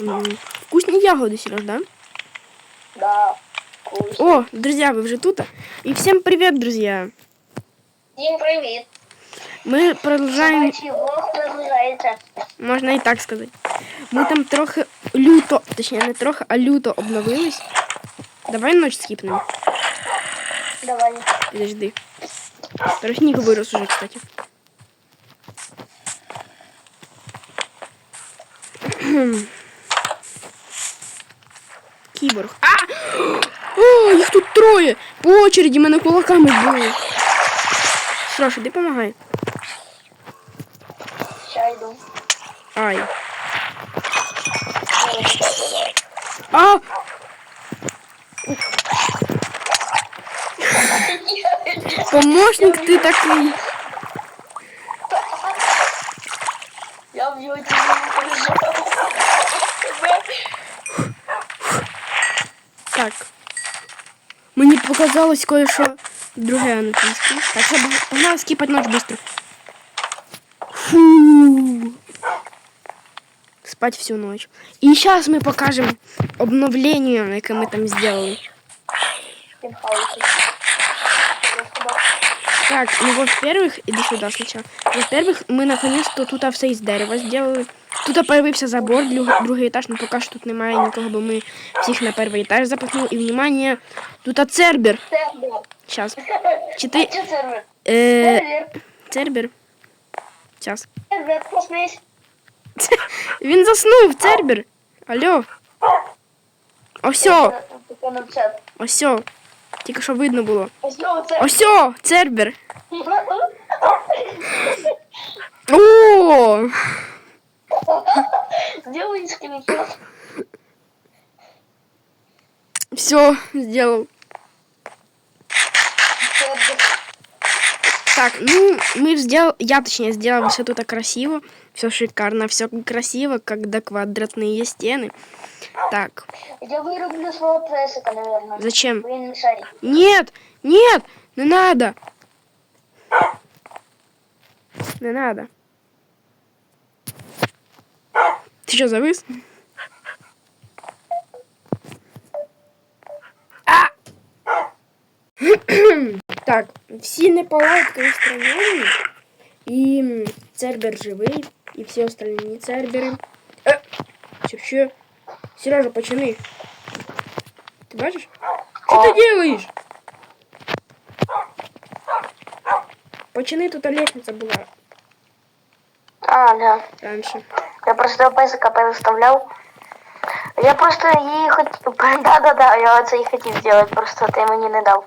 М, Вкусні ягоди, Сереж, да? Да. Вкусно. О, друзья, вы уже тут? И всем привет, друзья! Всім привіт. Мы продолжаем, Собачий влог продовжується. можна і так сказати. Ми там трохи люто, точніше не трохи, а люто обновились. Давай ночь скіпнемо. Давай. Подожди. Трохи сніг вирос уже, кстати. Кіборг. А! О, їх тут троє! По очереді мене кулаками били. Срош, іди помагай. Ща йду. Ай. А! Помощник ти такий. Мені показалось кое-що друге англійське. Так, все, погнали скипать ночь быстро. Фу. Спать всю ночь. И сейчас мы покажем обновление, яке ми там сделали. Він хаосить. Я собак. Так, ну во-первых, иди сюда сначала. Во-первых, мы наконец-то тут все із дерева сделали. Тут появився забор, другий етаж, ну поки що тут немає нікого, бо ми всіх на перший етаж запихнули. І внимание, тут цербер. Сервер. Сейчас. Чи ти... Що сервер? Е, цербер. Сейчас. Він заснув, цербер. Алло. Осьо, осьо. Тільки що видно було. Осьо, цербер. О! Сделай скриншот. Все, сделал. Сервер. Так, ну, мы сделал, я точнее сделал все тут красиво, все шикарно, все красиво, когда квадратные стены. Так, Я вироблю свого пресика, наверное. зачем? Бо Він мішає. Нет, нет, не надо. Не надо. Ты что, завис? А! так, всі неполадки устранені. І м, цербер живий, і всі остальні цербери. Е, Чи що? Сережа, почини. Ти бачиш? Що ти делаешь? Почини тут лестница була А, да. раніше. Я просто песика переставляв. Я просто її хотів. Да-да-да, я це і хотів зробити, просто ти мені не дав.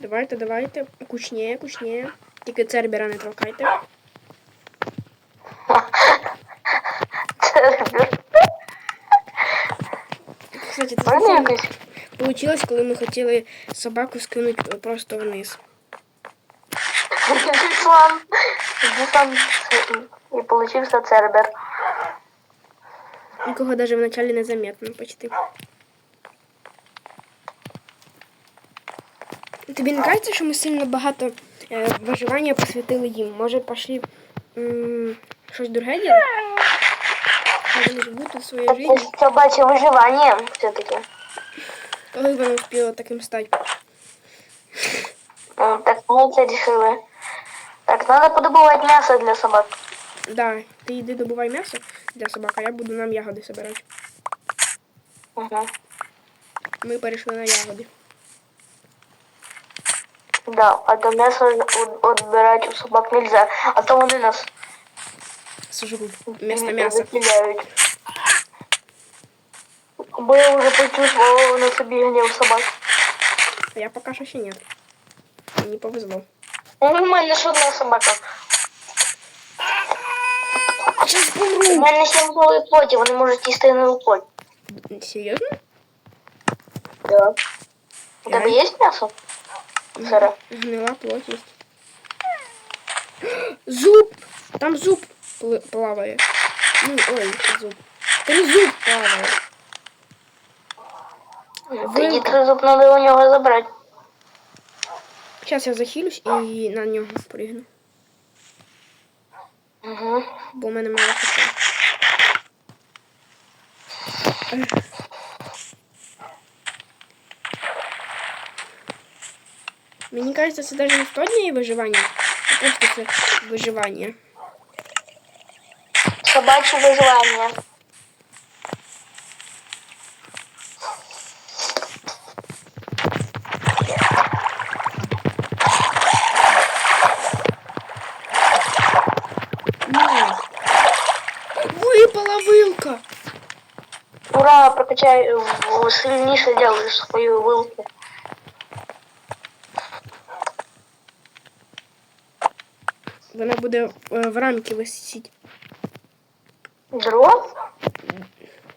Давайте, давайте. Кучніє, кучніє. Тільки цербера не толкайте. Це Кстати, це Правильно спеціально якось? получилось, коли ми хотіли собаку скинути просто вниз. Руслан. Руслан. І получився цербер. Нікого навіть вначалі не заметно почти. Тобі не кажеться, що ми сильно багато е, виживання посвятили їм? Може, пошли м, щось друге діло? Хай вони живуть у своїй житті. Це собаче виживання все-таки. Коли вона успіла таким стати? О, Так ми це рішили. Так, треба подобувати м'ясо для собак. Да, ти йди добувай м'ясо для собак, а я буду нам ягоди збирати. Угу. Ми перейшли на ягоди. Да, а то м'ясо відбирати у собак нельзя, а то вони нас Сожрут вместо мяса. закидають. Бо я вже почувствувала на собі гнів собак. А я пока що ще нет. Мені повезло. Ну, У мене ж одна собака. Сейчас У помру. мене сім голої плоті, вони можуть їсти на плоть. Серйозно? Да. У тебе є м'ясо? Сире. Гнила плоть есть. Зуб! Там зуб пл- плаває. Ну, ой, зуб. Там зуб плаває. Тоді тризуб треба у нього забрати. Сейчас я захилюсь і на нього пригну. Угу. Бо в мене мало хп. Мені кажется, це навіть не 100 днів виживання, а просто це виживання. Собачье выживание. Ура, прокачай, в- сильніше делаешь свою вилку. Вона буде е, в рамки висіти. Дров?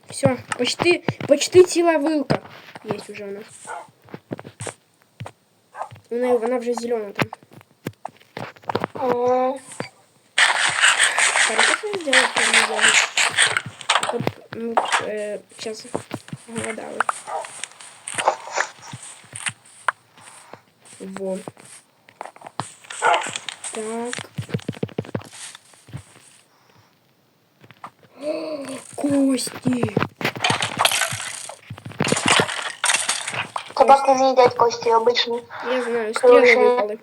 Все, почти, почти ціла вилка. Є уже у нас. Вона, вона вже зелена там. М, Хорошо, что я сделала мы э, сейчас голодали. Во. Так. Кости. Собаки не едят кости обычные. Я знаю, стрелы выпали.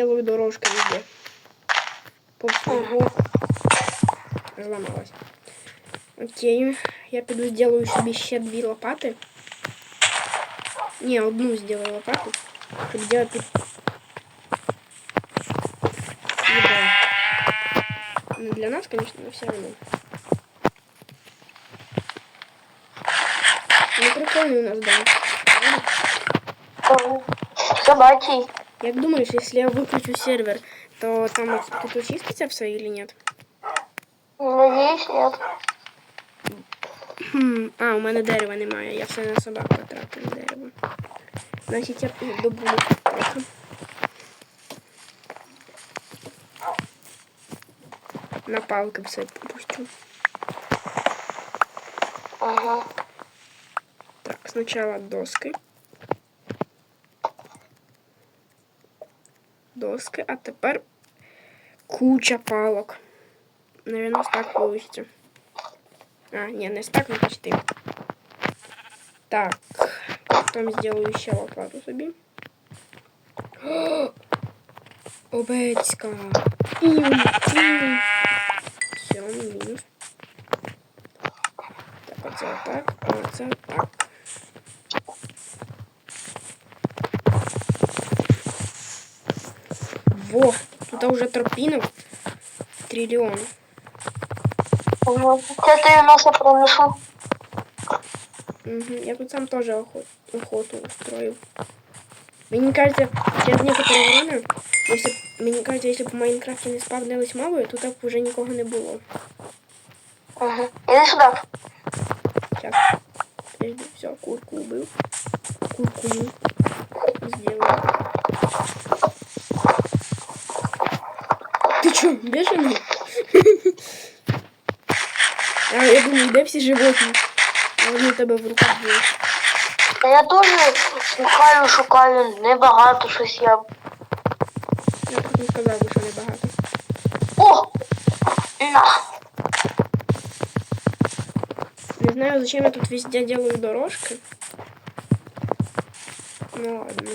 Делаю дорожку везде. Повсюду. Зламалась. Окей. Я піду сделаю собі ще дві лопати. Не, одну сделаю лопату. Щоб делать тут еду. Ну, для нас, конечно, но все равно. Ну, прикольный у нас дом. М, Собачий. Як думаешь, если я выключу сервер, то там тут очистится все или нет? Надеюсь, нет. Хм, а, у мене дерева немає, я все на собак потратив дерево. Значить, я добуду трохи. На палки все пущу. Ага. Так, сначала доски. Доски, а тепер куча палок. Наверное, так получится. А, не, не так, но почти. Так, потом сделаю ще лопату собі. О, Обецька. Іу, іу. Все, мінус. Так, оце так, а оце так. Во, тут уже тропинок триллион. Сейчас я носа пронесу. Мгм, Я тут сам тоже охот, охоту устроил. Мне кажется, через некоторое время, если, мне кажется, если бы в Майнкрафте не спавнились моби, тут так уже нікого не було. Ага. Иди сюда. Сейчас. Подожди, все, курку убил. Курку мы сделал. Бешеный? А, я думаю, де всі животні? А вони у тебе в руках були. Та я теж шукаю, шукаю, небагато щось я. Я так не сказав, що небагато. О! На! Не знаю, зачем я тут везде делаю дорожки. Ну ладно.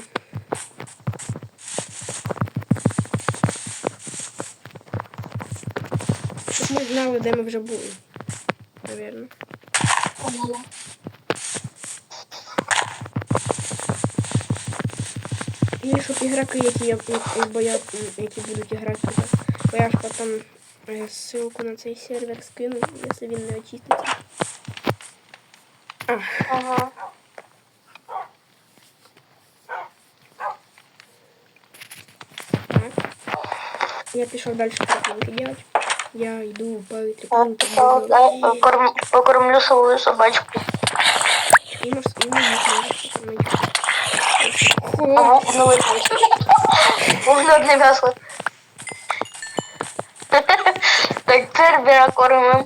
знали, де ми вже були. Наверно. І щоб ігроки, які я бо я, м, які будуть грати, туди, бо я ж потім е, ссылку на цей сервер скину, якщо він не очиститься. А, Ага. так. Я пішов далі тропинки делать. Я йду по От, тропинке. от, дай, покорм, покормлю свою собачку. І морс, і мені можна Хо, Ага, ну виключи. Вуглядне м'ясо. Так, цербера кормимо.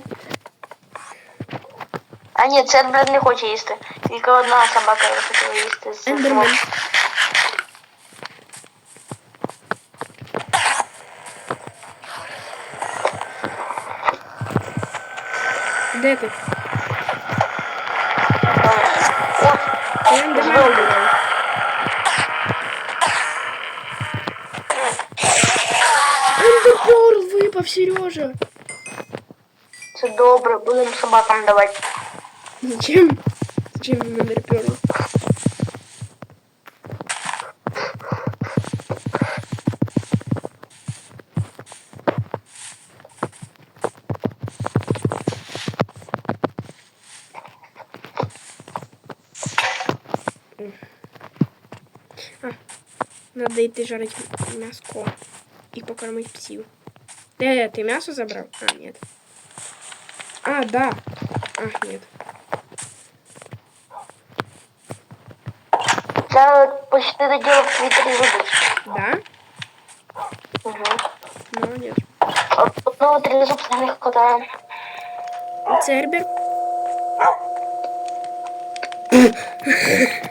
А ні, цербер не хоче їсти. Тільки одна собака хотіла їсти. з Ендермен. Де ти? Не до мене була. Ендерперл випав, Сережа. це добре, будемо собакам давати. Зачем? Зачем им Ендерперл? А, надо йти жарить мяско и покормить псів. Де ты мясо забрал? А, нет. А, да. А, нет. Я почти доделал в Твиттере выдачу. Да? Угу. Молодец. Одного трезубца не хватает. Цербер.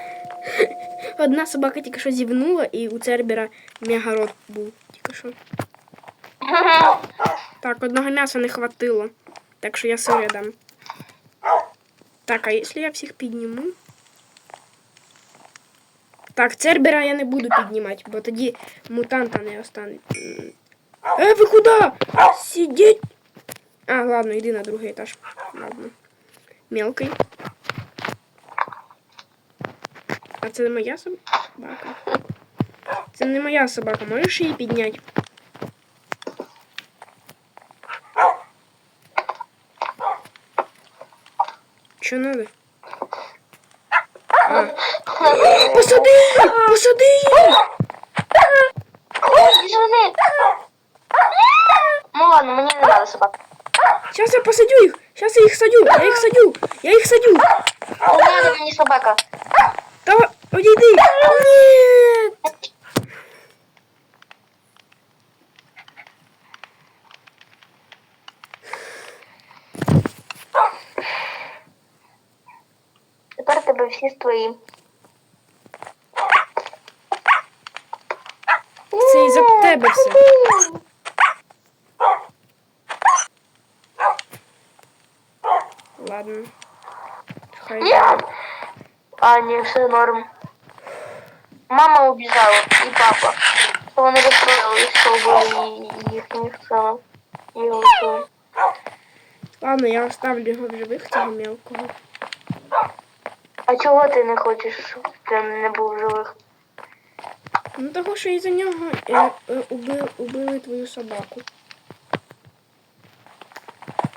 Одна собака тільки що зівнула, і у Цербера мегарот був тільки що. Так, одного м'яса не хватило. Так що я сире дам. Так, а якщо я всіх підніму? Так, Цербера я не буду піднімати, бо тоді мутанта не остане. Е, ви куди? Сидіть! А, ладно, йди на другий етаж. Ладно. Мелкий. А це не моя собака? Це не моя собака. Можеш її підняти? Що надо? А. Посади! Посади її! Ну ладно, мне не надо собак. Сейчас я посадю їх! Сейчас я їх садю! Я їх садю! тебе всі твої. Це із-за тебе все. Ладно. Хай. Нет. А, не, все норм. Мама убежала и папа. Что вони розстроїлись, що були їхніх сценах. І голосує. Ладно, я оставлю його в живих, цього мелкого. А чого ти не хочеш, щоб він не був живих? Ну того, що із-за нього е, е, убили, убили твою собаку.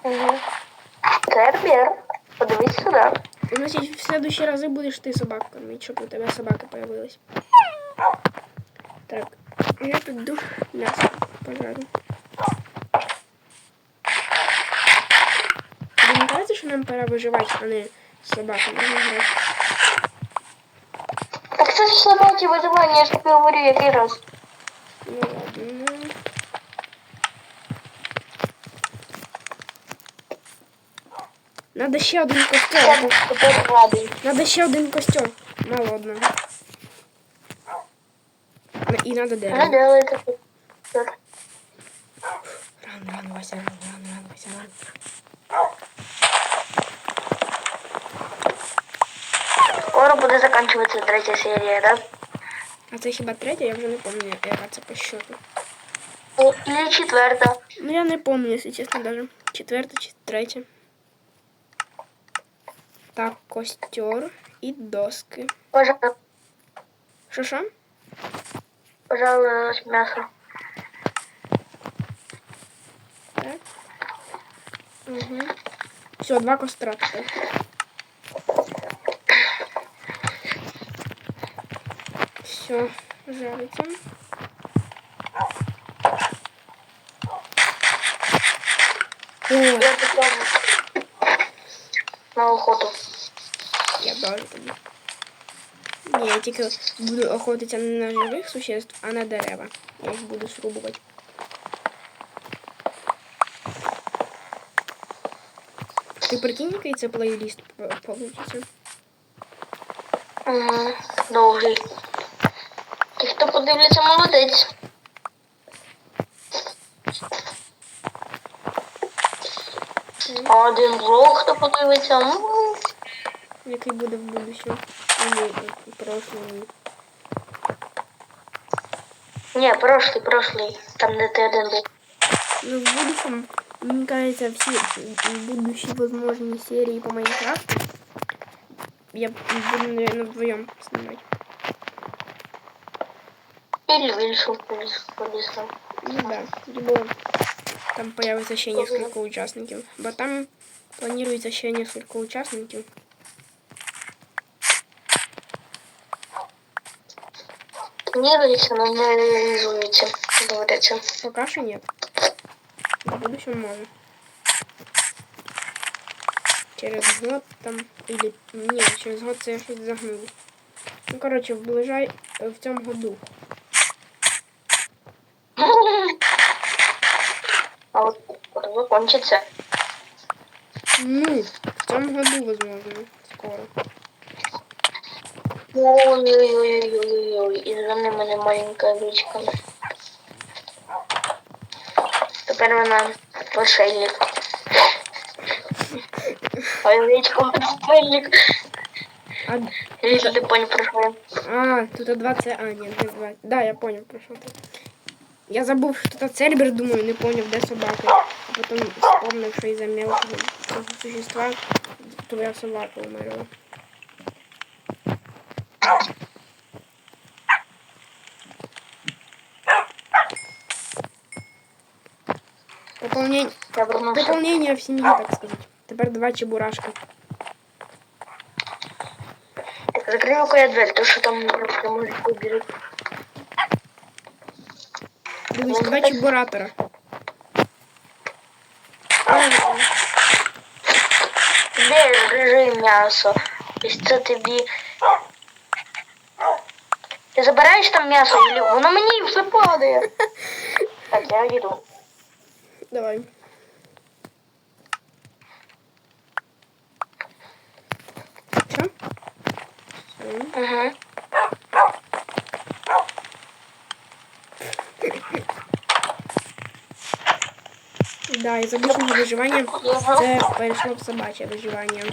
Угу. Тербір, подивись сюди. Значить, в следующі рази будеш ти собаку кормити, щоб у тебе собака появилась. Так, я піду м'ясо пожарю. Тобі не кажеться, що нам пора виживати, а не з собаками грати? Так це ж собаки виживання, я ж тобі говорю який раз. Ну ладно. ну. Надо ще один костер. Надо ще один костер. Мало одного. На- І надо дерево. делай таке. Рано, рано, Вася, рано, рано, рано, Вася, рано. Скоро буде закінчуватися третя серія, да? А це хіба третя? Я вже не пам'ятаю, яка це по счету. О, Или четверта. Ну я не пам'ятаю, якщо чесно, даже. Четверта чи третя. Так, костер і доски. Пожалуй, Що що? пожалуй, м'ясо. Так. Угу. Все, два костра тепер. Все, жариться. О, Я пішла на охоту. я даже тоді. Ні, я тільки буду охотитися не на живих существ, а на дерева. Я їх буду срубувати. Ти прикинь, який це плейліст п- получиться? Угу. Довгий. Ті, хто подивляться, молодець. А один блок, хто подивиться, ну, Який буде в будущому. А ні, в прошлому. ні, прошлий, прошлий, там де ти один був. Ну, в будущем, мне кажется, все будущие возможные серии по Майнкрафту я буду, наверное, вдвоем снимать. Или вийшов поліс, полісом. Ну да, либо там появится еще несколько участников. Бо там планируется еще несколько участников. Планується, але не реалізується, говориться. Пока что нет. В будущем может. Через год там или нет, через год це я щось загнул. Ну короче, в ближай в цьому году. от закончиться. Ну, в цьому году, возможно, скоро. Ой-ой-ой-ой-ой-ой. І за ними не маленька річка. Тепер вона пошельник. Ой, річка пошельник. А, Якщо ти понял, про що я. а, тут 20, а, нет, не 20. Да, я понял, про що ти. Я забув, що тут цербер, думаю, не понял, де собака. А потім вспомнив, що із-за мелкого цього существа твоя собака умерла. Пополнение, Я вернувся. пополнение в семье, так сказать. Тепер два чебурашка. Так, закрий руку я дверь, то що там просто може вибірити. Дивись, два чебуратора. Де ж режи м'ясо? Ось це тобі. Ти забираєш там м'ясо, Ілю? Воно мені все падає. Так, я йду. Давай. Что? Угу. Да, із обычного виживання це перейшло в собаче виживання.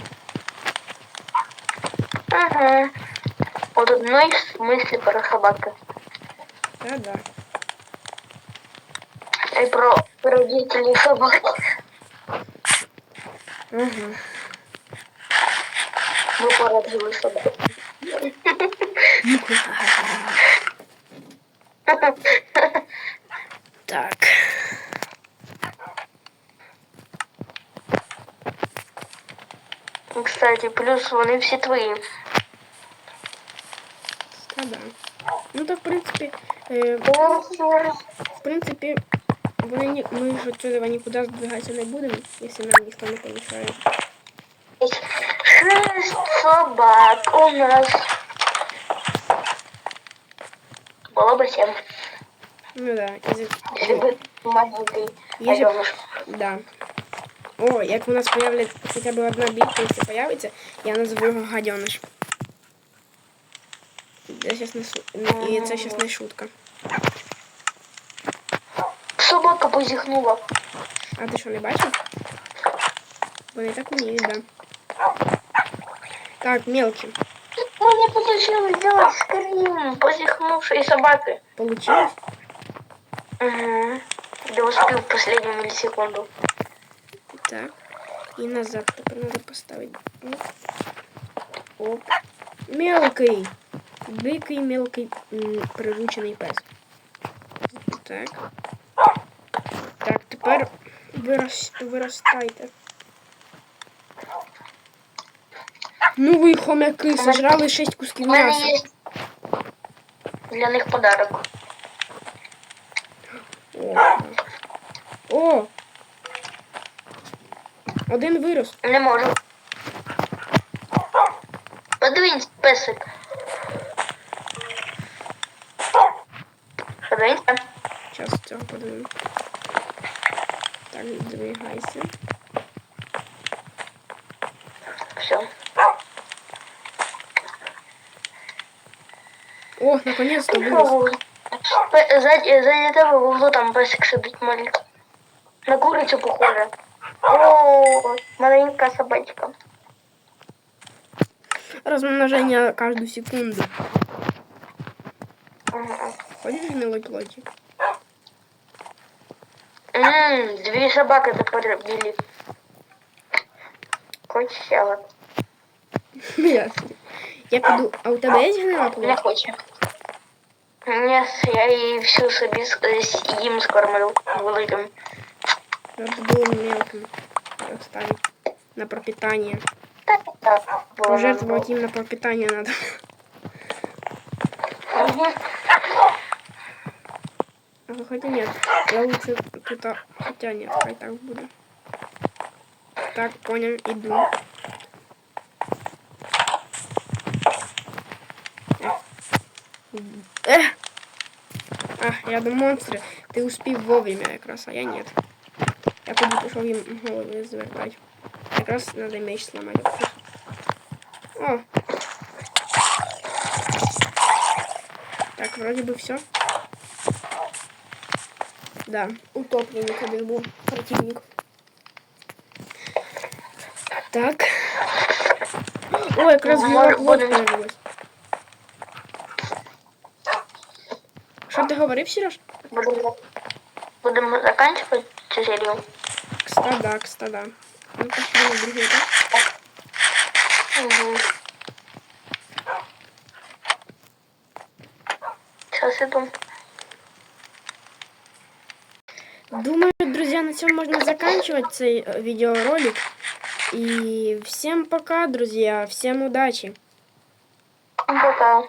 Ага. От одної мислі про собаки. Да, да. І про родителей собак. Ага. Ми породили собак. Кстати, плюс вони всі твої. Та да. Ну то в принципі, е, в принципі, вони ні, ми ж отсюда нікуди здвигатися не будемо, якщо нам ніхто не помішає. Шесть собак у нас. Було б сім. Ну да, із Якщо б маленький. Є же- Айдемиш. Да. О, як у нас появляється хоча б одна бійка, якщо появиться, я назову його гадьониш. Це щас не шу- І це щас не шутка. Собака позіхнула. А ти що, не бачив? Вони так вміють, да. Так, мелкий. Мені получилось сделать скрин, позіхнувши і собаки. Получилось? Угу. Я успел в последнюю миллисекунду. Так. І назад тепер треба поставити. Оп. Оп. Мелкий. Дикий мелкий приручений пес. Так. Так, тепер вирос, виростайте. Ну ви хомяки, сожрали 6 кусків м'яса. для них подарок. О. О! Один вирос. Не можу. Подивись, песик. Подивіться. Зараз цього подивимось. Так, двигайся. Все. О, наконец-то вырос. Сзади, сзади в углу там песик сидить маленький. На курицю похоже. О, маленька собачка. Размножение каждую секунду. Ага. Хочешь гнилой плоти? Ммм, дві собаки тепер білі. Хоч ще от. Ясно. Я піду. А у тебе є гнила Не плоть? хоче. Ні, я її всю собі с- с- їм скормлю великим. Надо было мелким оставить на пропитание. Пожертвовать им на пропитание надо. А хотя нет, я лучше тут, а, хотя нет, хай так буду. Так, понял, иду. Эх. А, я думаю, монстры. Ты успел вовремя как раз, а я нет Я тоді пішов їм голови звертати. Якраз надо меч сломати. О! Так, вроде бы все. Да, утопленник один був противник. Так. О, якраз Ну, біла може, плоть будемо- появилась. Що ти говорив, Сереж? Будемо, будемо заканчивать цю Кстада, кстада. Ну, пошли на этап. Угу. Сейчас иду. Думаю, друзья, на этом можно заканчивать цей э, видеоролик. И всем пока, друзья. Всем удачи. Пока.